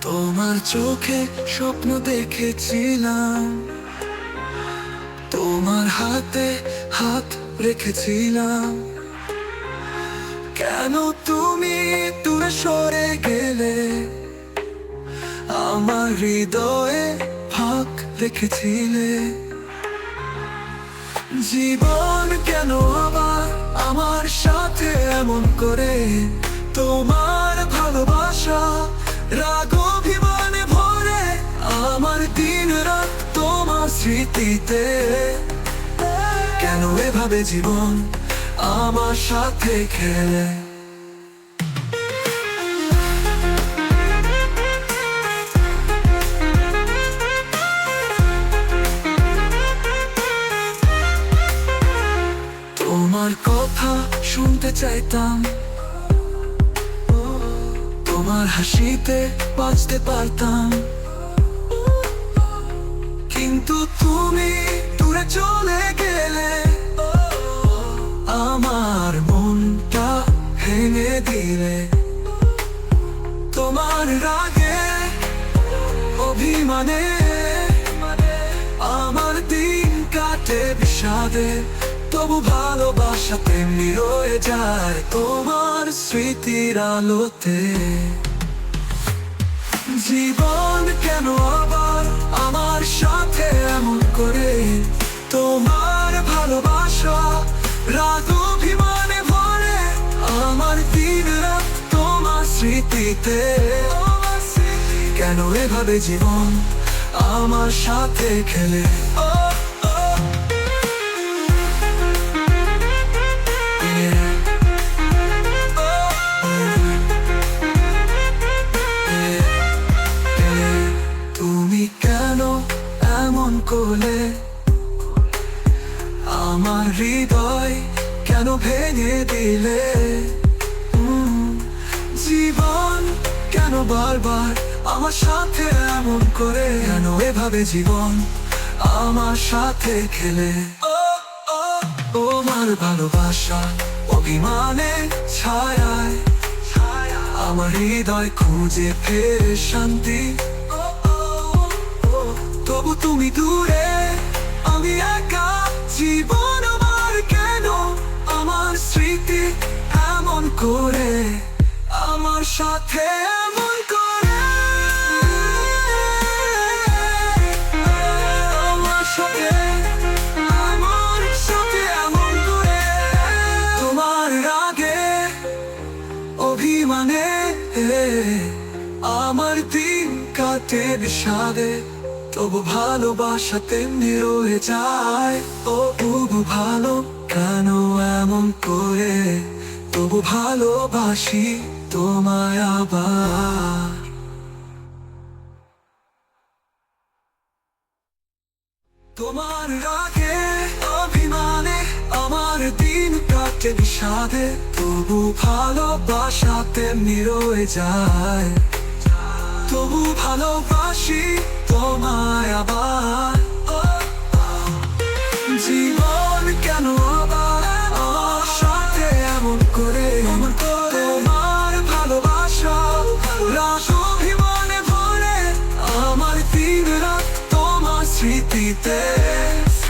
তোমার চোখে স্বপ্ন দেখেছিলাম। তোমার হাতে হাত রেখেছিলাম। কেন তুমি দূরে সরে গেলে? আমার হৃদয়ে ফাঁক রেখেছিলে। জীবন কেন আবার আমার সাথে এমন করে? তোমার ভালোবাসা রাগ স্মৃতিতে কেন এভাবে জীবন আমার সাথে খেলে? তোমার কথা শুনতে চাইতাম। তোমার হাসিতে বাঁচতে পারতাম। কিন্তু তুমি দূরে চলে গেলে, আমার মনটা ভেঙে দিলে। তোমার রাগে, অভিমানে, আমার দিন কাটে বিষাদে, তবু ভালোবাসা তেমনি রয়ে যায় তোমার স্মৃতির আলোতে। জীবন কেন আবার আমার সাথে এমন করে? তোমার ভালোবাসা, রাত অভিমানে ভরে আমার দিন রাত তোমার স্মৃতিতে। কেন এভাবে জীবন আমার সাথে খেলে? আমার হৃদয় কেন ভেঙে দিলে? জীবন কেন বারবার আমার সাথে এমন করে? কেন এভাবে জীবন আমার সাথে খেলে? ও তোমার ভালোবাসা অভিমানে ছায়ায়, আমার হৃদয় খুঁজে ফেরে শান্তি। তবু তুমি দূরে, আমি একা জীবন করে আমার সাথে এমন করে। আমার সাথে আমার সাথে এমন করে। তোমার রাগে, অভিমানে আমার দিন কাটে বিষাদে। তবু ভালোবাসা তেমনি রয়ে যায় ও তবু ভালো কেন এমন করে? তবু ভালোবাসি তোমায় আবার। তোমার রাগে, অভিমানে আমার দিন কাটে বিষাদে, তবু ভালোবাসা তেমনি রয়ে যায়। তবু ভালোবাসি তোমায় আবার। রাত অভিমানে ভরে আমার তীব্র তোমার স্মৃতিতে।